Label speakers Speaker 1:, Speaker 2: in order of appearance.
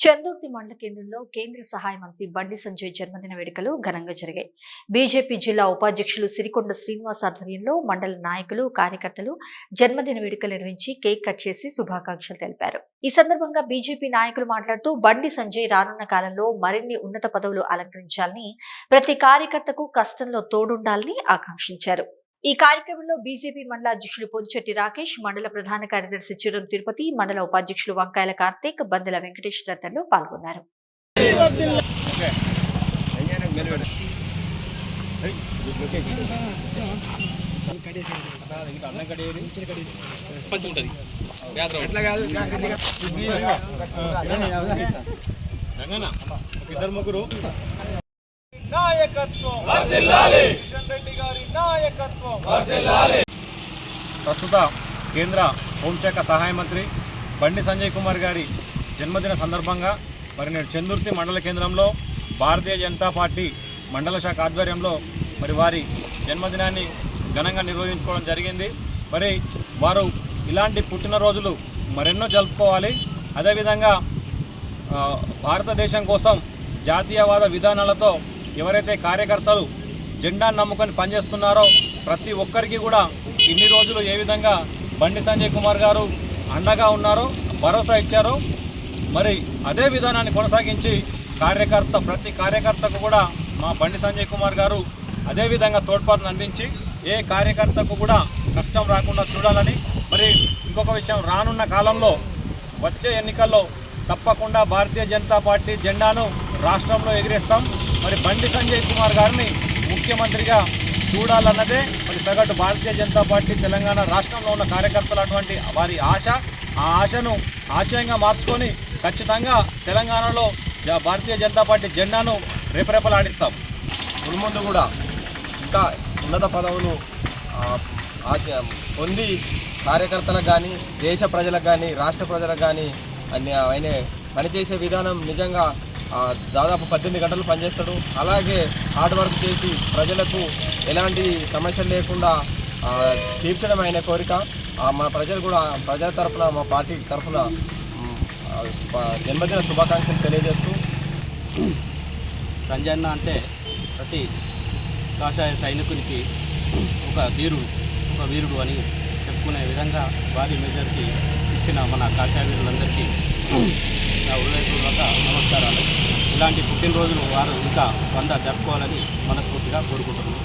Speaker 1: చందుర్తి మండల కేంద్రంలో కేంద్ర సహాయ మంత్రి బండి సంజయ్ జన్మదిన వేడుకలు ఘనంగా జరిగాయి. బీజేపీ జిల్లా ఉపాధ్యక్షులు సిరికొండ శ్రీనివాస్ ఆధ్వర్యంలో మండల నాయకులు కార్యకర్తలు జన్మదిన వేడుకలు నిర్వహించి కేక్ కట్ చేసి శుభాకాంక్షలు తెలిపారు. ఈ సందర్భంగా బీజేపీ నాయకులు మాట్లాడుతూ బండి సంజయ్ రానున్న కాలంలో మరిన్ని ఉన్నత పదవులు అలంకరించాలని ప్రతి కార్యకర్తకు కష్టంలో తోడుండాలని ఆకాంక్షించారు. ఈ కార్యక్రమంలో బీజేపీ మండల అధ్యక్షులు పొంచెట్టి రాకేష్ మండల ప్రధాన కార్యదర్శి చిరం తిరుపతి మండల ఉపాధ్యక్షులు వంకాయల కార్తీక్ బందెల వెంకటేష్ తదితరులు పాల్గొన్నారు.
Speaker 2: ఇద్దరు ముగ్గురు.
Speaker 3: నాయకత్వం. కిషన్ రెడ్డి గారి నాయకత్వం.
Speaker 2: ప్రస్తుత కేంద్ర హోంశాఖ సహాయ మంత్రి బండి సంజయ్ కుమార్ గారి జన్మదిన సందర్భంగా మరి నేడు చందుర్తి మండల కేంద్రంలో భారతీయ జనతా పార్టీ మండల శాఖ ఆధ్వర్యంలో మరి వారి జన్మదినాన్ని ఘనంగా నిర్వహించుకోవడం జరిగింది. మరి వారు ఇలాంటి పుట్టినరోజులు మరెన్నో జరుపుకోవాలి. అదేవిధంగా భారతదేశం కోసం జాతీయవాద విధానాలతో ఎవరైతే కార్యకర్తలు జెండాను నమ్ముకొని పనిచేస్తున్నారో ప్రతి ఒక్కరికి కూడా ఇన్ని రోజులు ఏ విధంగా బండి సంజయ్ కుమార్ గారు అండగా ఉన్నారో భరోసా ఇచ్చారో మరి అదే విధానాన్ని కొనసాగించి కార్యకర్త ప్రతి కార్యకర్తకు కూడా మా బండి సంజయ్ కుమార్ గారు అదే విధంగా తోడ్పాటును అందించి ఏ కార్యకర్తకు కూడా కష్టం రాకుండా చూడాలని మరి ఇంకొక విషయం రానున్న కాలంలో వచ్చే ఎన్నికల్లో తప్పకుండా భారతీయ జనతా పార్టీ జెండాను రాష్ట్రంలో ఎగిరేస్తాం. మరి బండి సంజయ్ కుమార్ గారిని ముఖ్యమంత్రిగా చూడాలన్నదే మరి సగటు భారతీయ జనతా పార్టీ తెలంగాణ రాష్ట్రంలో ఉన్న కార్యకర్తలు అటువంటి వారి ఆశ. ఆ ఆశను ఆశయంగా మార్చుకొని ఖచ్చితంగా తెలంగాణలో భారతీయ జనతా పార్టీ జెండాను రేపరేపలాడిస్తాం.
Speaker 4: మున్ముందు కూడా ఇంకా ఉన్నత పదవులు ఆశ పొంది కార్యకర్తలకు కానీ దేశ ప్రజలకు కానీ రాష్ట్ర ప్రజలకు కానీ అన్ని ఆయన పనిచేసే విధానం నిజంగా దాదాపు పద్దెనిమిది గంటలు పనిచేస్తాడు. అలాగే హార్డ్ వర్క్ చేసి ప్రజలకు ఎలాంటి సమస్యలు లేకుండా తీర్చడం ఆయన కోరిక మా ప్రజలు కూడా ప్రజల తరఫున మా పార్టీ తరఫున జన్మదిన శుభాకాంక్షలు తెలియజేస్తూ.
Speaker 5: రంజన్న అంటే ప్రతి కాషాయ సైనికునికి ఒక ధీరుడు ఒక వీరుడు అని చెప్పుకునే విధంగా భారీ మెజారిటీ ఇచ్చిన మన కాషాయ వీరులందరికీ నా హృదయపూర్వక నమస్కారాలు. ఇలాంటి పుట్టినరోజులు వారు ఇంకా వంద జరుపుకోవాలని మనస్ఫూర్తిగా కోరుకుంటున్నాను